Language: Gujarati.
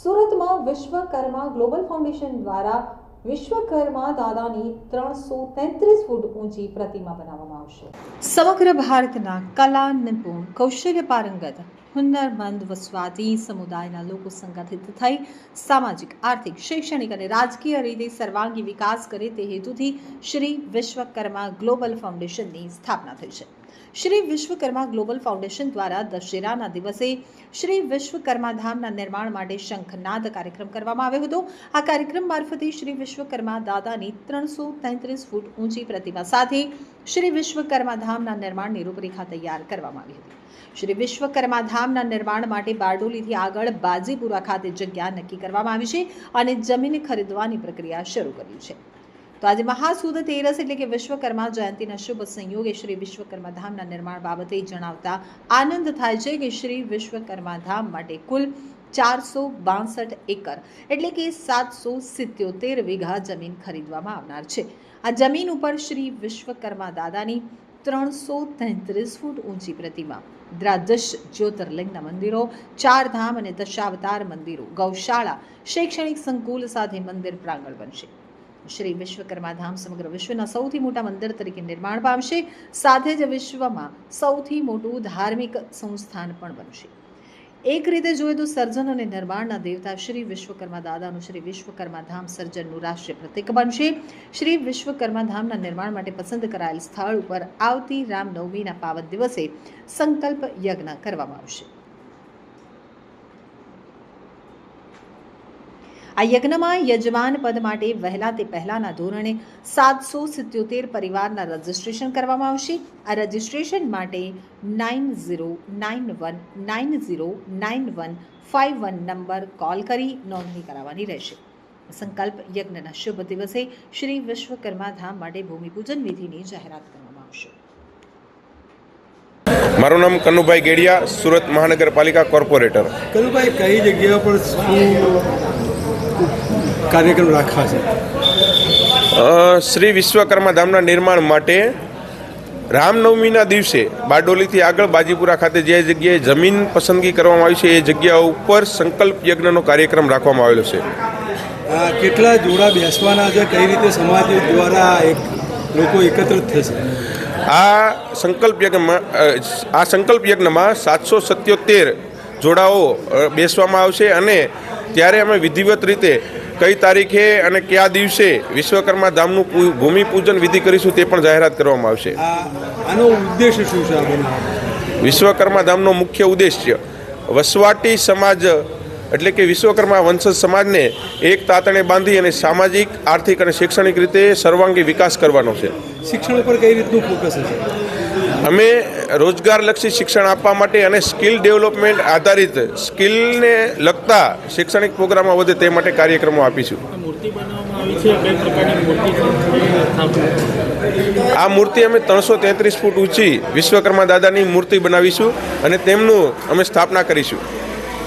સુરતમાં વિશ્વકર્મા ગ્લોબલ ફાઉન્ડેશન દ્વારા વિશ્વકર્મા દાદાની ત્રણસો તેત્રીસ ફૂટ ઊંચી પ્રતિમા બનાવવામાં આવશે. સમગ્ર ભારતના કલા નિપુણ કૌશલ્ય પારંગત હુન્નરમંદ વસવાટી સમુદાયના લોકો સંગઠિત થઈ સામાજિક, આર્થિક, શૈક્ષણિક અને રાજકીય રીતે સર્વાંગી વિકાસ કરે તે હેતુથી શ્રી વિશ્વકર્મા ગ્લોબલ ફાઉન્ડેશનની સ્થાપના થઈ છે. શ્રી વિશ્વકર્મા ગ્લોબલ ફાઉન્ડેશન દ્વારા દશેરાના દિવસે શ્રી વિશ્વકર્મા ધામના નિર્માણ માટે શંખનાદ કાર્યક્રમ કરવામાં આવ્યો હતો. આ કાર્યક્રમ મારફતે શ્રી વિશ્વકર્મા દાદાની ત્રણસો તેત્રીસ ફૂટ ઊંચી પ્રતિમા સાથે શ્રી વિશ્વકર્મા ધામના નિર્માણની રૂપરેખા તૈયાર કરવામાં આવી હતી. શ્રી વિશ્વકર્મા ધામના નિર્માણ માટે બારડોલીથી આગળ બાજીપુરા ખાતે જગ્યા નક્કી કરવામાં આવી છે અને જમીન ખરીદવાની પ્રક્રિયા શરૂ કરી છે. તો આજે મહાસુદ તેરસ એટલે કે વિશ્વકર્મા જયંતિના શુભ સંયોગે શ્રી વિશ્વકર્મા ધામના નિર્માણ બાબતે જણાવતા આનંદ થાય છે કે શ્રી વિશ્વકર્મા ધામ માટે કુલ ચારસો બાસઠ એકર એટલે કે સાતસો સિત્યોતેર વીઘા જમીન ખરીદવામાં આવનાર છે. આ જમીન ઉપર શ્રી વિશ્વકર્મા દાદાની ત્રણસો તેત્રીસ ફૂટ ઊંચી પ્રતિમા, દ્રાદશ જ્યોતિર્લિંગના મંદિરો, ચાર ધામ અને દશાવતાર મંદિરો, ગૌશાળા, શૈક્ષણિક સંકુલ સાથે મંદિર પ્રાંગણ બનશે. શ્રી વિશ્વકર્મા ધામ સમગ્ર વિશ્વના સૌથી મોટા મંદિર તરીકે નિર્માણ પામશે. સાથે જ વિશ્વમાં સૌથી મોટું ધાર્મિક સંસ્થાન પણ બનશે. એક રીતે જોઈએ તો સર્જન અને નિર્માણના દેવતા શ્રી વિશ્વકર્મા દાદાનું શ્રી વિશ્વકર્મા ધામ સર્જનનું રાષ્ટ્રીય પ્રતિક બનશે. શ્રી વિશ્વકર્મા ધામના નિર્માણ માટે પસંદ કરાયેલ સ્થળ ઉપર આવતી રામનવમીના પાવન દિવસે સંકલ્પ યજ્ઞ કરવામાં આવશે. આ યજ્ઞમાં યજમાન પદ માટે વહેલા તે પહેલાના ધોરણે સાતસો સિત્યોતેર પરિવારના રજિસ્ટ્રેશન કરવામાં આવશે. આ રજિસ્ટ્રેશન માટે nine zero nine one nine zero nine one five one number call કરી નોંધણી કરાવવાની રહેશે. સંકલ્પ યજ્ઞના શુભ દિવસે શ્રી વિશ્વકર્મા ધામ માટે ભૂમિપૂજન વિધિની જાહેરાત કરવામાં આવશે. મારું નામ કનુભાઈ ગેડિયા સુરત મહાનગરપાલિકા કોર્પોરેટર. કનુભાઈ કઈ જગ્યા પર શું કાર્યક્રમ રાખવા છે? શ્રી વિશ્વકર્મા ધામના નિર્માણ માટે રામનવમીના દિવસે બારડોલીથી આગળ બાજીપુરા ખાતે જે જગ્યાએ જમીન પસંદગી કરવામાં આવી છે એ જગ્યા ઉપર સંકલ્પ યજ્ઞનો કાર્યક્રમ રાખવામાં આવેલો છે. કેટલા જોડા બેસવાના છે? કઈ રીતે સમાજ દ્વારા એક લોકો એકત્રિત થશે? આ સંકલ્પ યજ્ઞમાં આ સંકલ્પ યજ્ઞમાં સાતસો સત્યોતેર જોડાઓ બેસવામાં આવશે અને ત્યારે અમે વિધિવત રીતે કઈ તારીખે અને કયા દિવસે વિશ્વકર્મા ધામનું ભૂમિપૂજન વિધિ કરીશું તે પણ જાહેરાત કરવામાં આવશે. આનો ઉદ્દેશ શું છે વિશ્વકર્મા ધામનો મુખ્ય ઉદ્દેશ્ય વસવાટી સમાજ એટલે કે વિશ્વકર્મા વંશજ સમાજને એક તાતણે બાંધી અને સામાજિક આર્થિક અને શૈક્ષણિક રીતે સર્વાંગી વિકાસ કરવાનો છે. શિક્ષણ ઉપર કઈ રીતનું ફોકસ હશે? અમે રોજગારલક્ષી શિક્ષણ આપવા માટે અને સ્કિલ ડેવલપમેન્ટ આધારિત સ્કિલને લગતા શૈક્ષણિક પ્રોગ્રામો વધે તે માટે કાર્યક્રમો આપીશું. આ મૂર્તિ અમે ત્રણસો તેત્રીસ ફૂટ ઊંચી વિશ્વકર્મા દાદાની મૂર્તિ બનાવીશું અને તેમનું અમે સ્થાપના કરીશું.